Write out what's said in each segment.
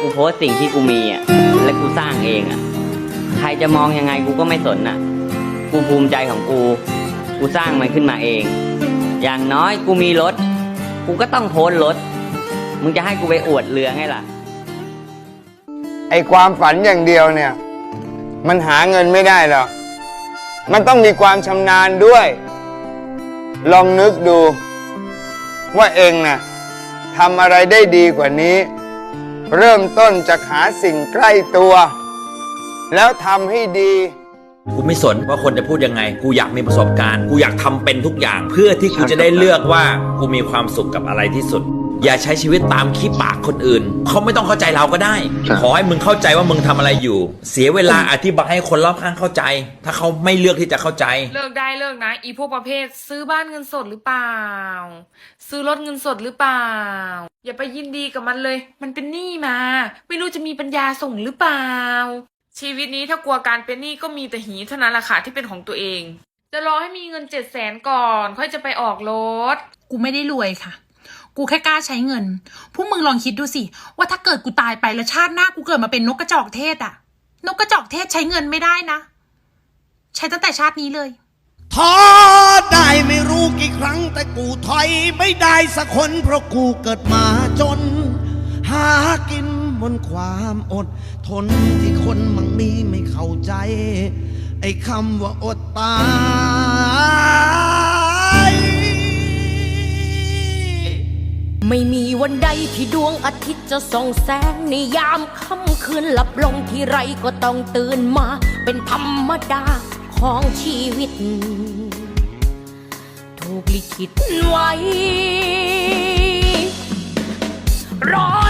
กูโพสสิ่งที่กูมีอะและกูสร้างเองอะใครจะมองยังไงกูก็ไม่สนอะ กูภูมิใจของกู กูสร้างมันขึ้นมาเอง อย่างน้อยกูมีรถ กูก็ต้องโพสรถ มึงจะให้กูไปอวดเรือไงล่ะ ไอความฝันอย่างเดียวเนี่ย มันหาเงินไม่ได้หรอก มันต้องมีความชำนาญด้วย ลองนึกดู ว่าเองน่ะทำอะไรได้ดีกว่านี้ เริ่มต้นจากหาสิ่งใกล้ตัว แล้วทำให้ดี กูไม่สนว่าคนจะพูดยังไง กูอยากมีประสบการณ์ กูอยากทำเป็นทุกอย่าง เพื่อที่กูจะได้เลือกว่ากูมีความสุขกับอะไรที่สุด อย่าใช้ชีวิตตามขี้ปากคนอื่น เขาไม่ต้องเข้าใจเราก็ได้ ขอให้มึงเข้าใจว่ามึงทำอะไรอยู่ เสียเวลาอธิบายให้คนรอบข้างเข้าใจ ถ้าเขาไม่เลือกที่จะเข้าใจ เลิกได้เลิกนะ อีพวกประเภท ซื้อบ้านเงินสดหรือเปล่า ซื้อรถเงินสดหรือเปล่า อย่าไปยินดีกับมันเลย มันเป็นหนี้มา ไม่รู้จะมีปัญญาส่งหรือเปล่า ชีวิตนี้ถ้ากลัวการเป็นหนี้ก็มีแต่หีเท่านั้นแหละค่ะที่เป็นของตัวเอง จะรอให้มีเงินเจ็ดแสนก่อน ค่อยจะไปออกรถ กูไม่ได้รวยค่ะ กูแค่กล้าใช้เงิน พวกมึงลองคิดดูสิ ว่าถ้าเกิดกูตายไปแล้วชาติหน้ากูเกิดมาเป็นนกกระจอกเทศอะนกกระจอกเทศใช้เงินไม่ได้นะ ใช้ตั้งแต่ชาตินี้เลยท้อได้ไม่รู้กี่ครั้งแต่กูถอยไม่ได้สักคนเพราะกูเกิดมาจน หากิน บนความอด ทนที่คนมังมีไม่เข้าใจ ไอ้คำว่าอดตายไม่มีวันใดที่ดวงอาทิตย์จะส่องแสงในยามค่ำคืนหลับลงที่ไรก็ต้องตื่นมา เป็นธรรมดาของชีวิต ถูกลิขิตไว้รอ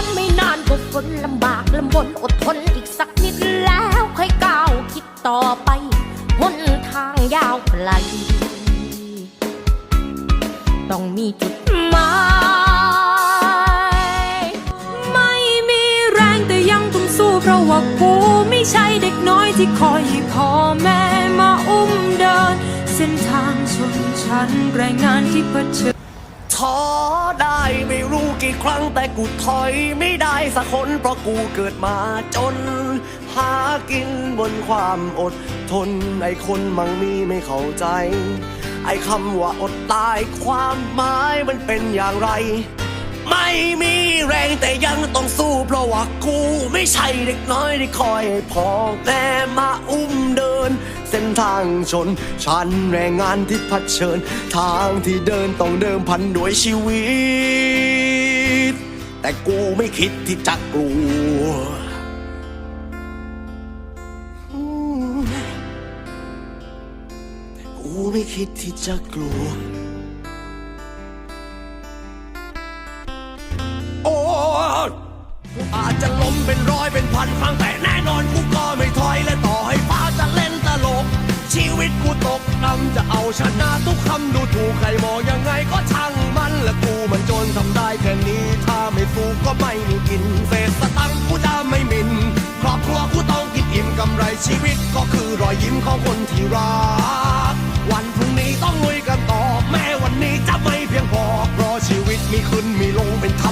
นลำบากลำบนอดทนอีกสักนิดแล้วค่อยก้าวคิดต่อไปหนทางยาวไกล ต้องมีจุดหมายไม่มีแรงแต่ยังต้องสู้เพราะว่ากูไม่ใช่เด็กน้อยที่คอยพ่อแม่มาอุ้มเดิน เส้นทางชนชั้นแรงงานที่เผชิญ ท้อได้ไม่รู้กี่ครั้งแต่กูถอยไม่ได้สักคนเพราะกูเกิดมาจน หากินบนความอดทนไอ้คนมั่งมีไม่เข้าใจ ไอ้คำว่าอดตายความหมายมันเป็นอย่างไร ไม่มีแรงแต่ยังต้องสู้เพราะว่ากูไม่ใช่เด็กน้อยที่คอยให้พ่อแม่มาอุ้มเดิน เส้นทางชน ชันแรงงานที่ผัดเชิญ ทางที่เดินต้องเดิมพันด้วยชีวิต แต่กูไม่คิดที่จะกลัวแต่กูไม่คิดที่จะกลัว โอ้กูอาจจะล้มเป็นร้อยเป็นพันครั้งแต่แน่นอนกูก็ กต่ำจะเอาชนะทุกคำดูถูกใครมองยังไงก็ช่างมันและกูมันจนทำได้แค่นี้ ถ้าไม่สู้ก็ไม่มีกินเศษสตังกูจะไม่มิน ครอบครัวกูต้องกินอิ่มกำไรชีวิต ก็คือรอยยิ้มของคนที่รัก วันพรุ่งนี้ต้องลุยกันต่อแม้วันนี้จะไม่เพียงพอเพราะชีวิตมีขึ้นมีลงเป็นธรรม